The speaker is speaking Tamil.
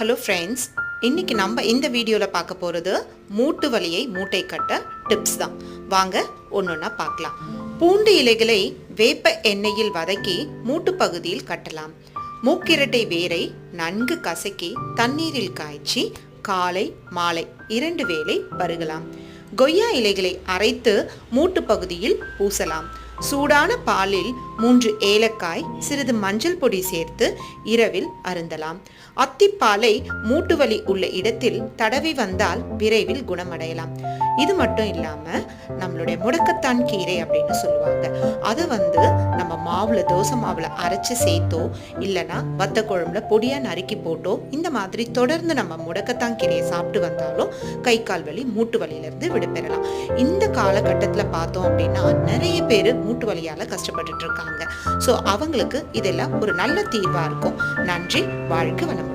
ஹலோ ஃப்ரெண்ட்ஸ் இன்றைக்கி நம்ம இந்த வீடியோவில் பார்க்க போகிறது மூட்டு வலியை மூட்டை கட்ட டிப்ஸ் தான். வாங்க ஒன்றொன்னா பார்க்கலாம். பூண்டு இலைகளை வேப்ப எண்ணெயில் வதக்கி மூட்டு பகுதியில் கட்டலாம். மூக்கிரட்டை வேரை நன்கு கசக்கி தண்ணீரில் காய்ச்சி காலை மாலை இரண்டு வேளை பருகலாம். கொய்யா இலைகளை அரைத்து மூட்டு பகுதியில் பூசலாம். சூடான பாலில் மூன்று ஏலக்காய் சிறிது மஞ்சள் பொடி சேர்த்து இரவில் அருந்தலாம். அத்திப்பாலை மூட்டு வலி உள்ள இடத்தில் தடவி வந்தால் விரைவில் குணமடையலாம். இது மட்டும் இல்லாம நம்மளுடைய முடக்கத்தான் கீரை அப்படின்னு சொல்லுவாங்க. அதை வந்து நம்ம மாவுல தோசை மாவுல அரைச்சு சேர்த்தோ இல்லைன்னா வத்த குழம்புல பொடியா நறுக்கி போட்டோ இந்த மாதிரி தொடர்ந்து நம்ம முடக்கத்தான் கீரையை சாப்பிட்டு வந்தாலும் கை கால் வலி மூட்டு வலியில இருந்து விடுபெறலாம். இந்த காலகட்டத்துல பார்த்தோம் அப்படின்னா நிறைய பேர் மூட்டு வழியால் கஷ்டப்பட்டுட்டு இருக்காங்க. ஸோ அவங்களுக்கு இதெல்லாம் ஒரு நல்ல தீர்வாக இருக்கும். நன்றி வாழ்க்கை வளம்